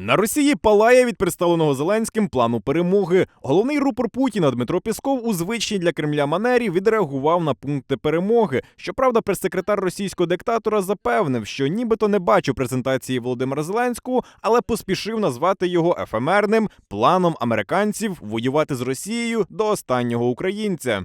На Росії палає від представленого Зеленським плану перемоги. Головний рупор Путіна Дмитро Пісков у звичній для Кремля манері відреагував на пункти перемоги. Щоправда, прес-секретар російського диктатора запевнив, що нібито не бачив презентації Володимира Зеленського, але поспішив назвати його ефемерним планом американців воювати з Росією до останнього українця.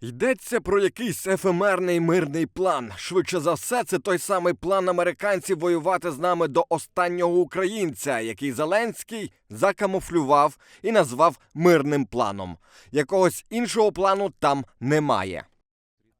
Йдеться про якийсь ефемерний мирний план. Швидше за все, це той самий план американців воювати з нами до останнього українця, який Зеленський закамуфлював і назвав мирним планом. Якогось іншого плану там немає.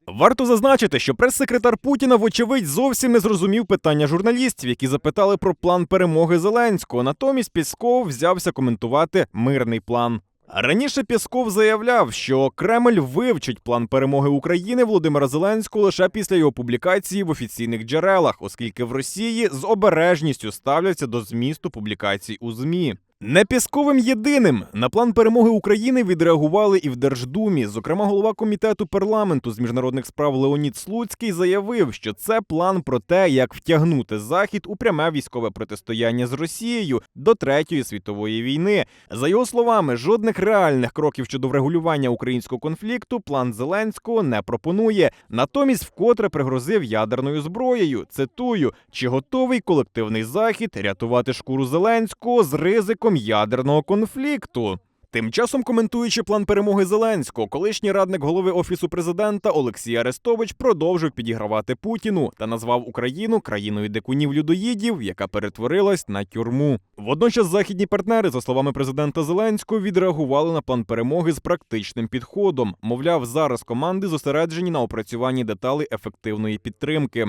Варто зазначити, що прес-секретар Путіна, вочевидь, зовсім не зрозумів питання журналістів, які запитали про план перемоги Зеленського. Натомість Пісков взявся коментувати мирний план. Раніше Пісков заявляв, що Кремль вивчить план перемоги України Володимира Зеленського лише після його публікації в офіційних джерелах, оскільки в Росії з обережністю ставляться до змісту публікацій у ЗМІ. Не Пісковим єдиним на план перемоги України відреагували і в Держдумі. Зокрема, голова комітету парламенту з міжнародних справ Леонід Слуцький заявив, що це план про те, як втягнути захід у пряме військове протистояння з Росією до третьої світової війни. За його словами, жодних реальних кроків щодо врегулювання українського конфлікту план Зеленського не пропонує. Натомість вкотре пригрозив ядерною зброєю. Цитую: чи готовий колективний захід рятувати шкуру Зеленського з ризиком ядерного конфлікту? Тим часом, коментуючи план перемоги Зеленського, колишній радник голови офісу президента Олексій Арестович продовжив підігравати Путіну та назвав Україну країною дикунів людоїдів, яка перетворилась на тюрму. Водночас західні партнери, за словами президента Зеленського, відреагували на план перемоги з практичним підходом. Мовляв, зараз команди зосереджені на опрацюванні деталей ефективної підтримки.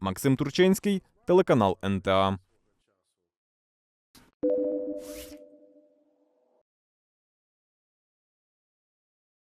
Максим Турчинський, телеканал НТА.